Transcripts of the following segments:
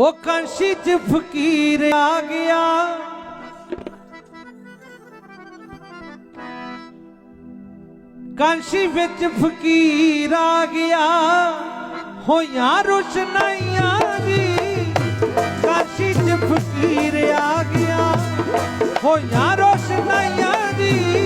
ਉਹ ਕਾਂਸ਼ੀ ਚ ਫਕੀਰ ਆ ਗਿਆ। ਕਾਂਸ਼ੀ ਵਿੱਚ ਫਕੀਰ ਆ ਗਿਆ। ਹੋਈਆਂ ਰੁਸ਼ਨਾਈਆਂ ਦੀ ਕਾਂਸ਼ੀ ਚ ਫਕੀਰ ਆ ਗਿਆ। ਹੋਈਆਂ ਰੋਸ਼ਨਾਈਆਂ ਦੀ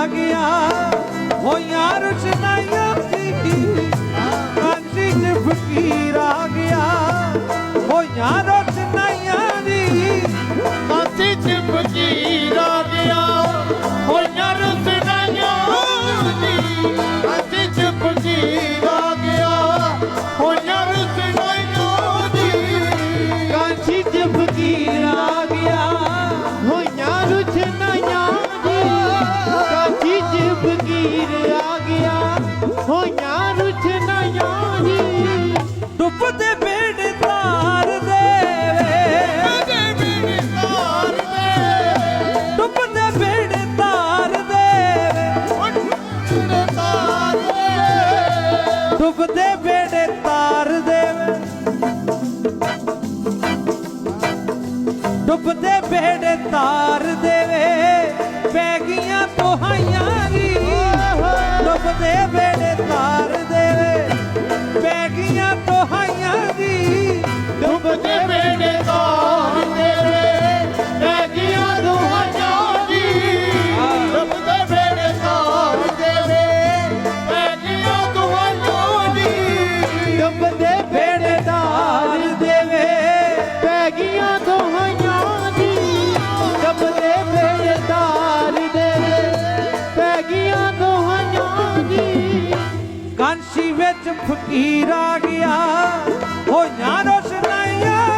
ਆ ਗਿਆ ਹੋਈਆਂ ਰੁਸ਼ਨਾਈਆਂ ਜੀ ਕਾਂਸ਼ੀ ਚ ਫਕੀਰ ਆ ਗਿਆ। ਹੋਇਆ ਰੁਸ਼ਨਾਈਆਂ ਫਕੀਰ ਆ ਗਿਆ। ਹੋਈਆਂ ਰੁਸਨਾਈਆਂ ਜੀ। ਡੁੱਬਦੇ ਬੇੜੇ ਤਾਰ ਦੇ ਦੇ ਤਾਰ ਦੇ ਡੁੱਬਦੇ ਬੇੜੇ ਤਾਰ ਦੇ ਤਾਰ ਦੇ ਡੁੱਬਦੇ ਬੇੜੇ ਤਾਰ ਦੇ ਡੁੱਬਦੇ ਬੇੜੇ ਤਾਰ ਦੇਵੇ। ਪੈ ਗਈਆਂ ਤੋਹਾਈਆਂ ਕਾਂਸੀ ਵਿੱਚ ਫਕੀਰ ਆ ਗਿਆ। ਉਹ ਯਾਰੋ ਸ਼ਨਾਇਆ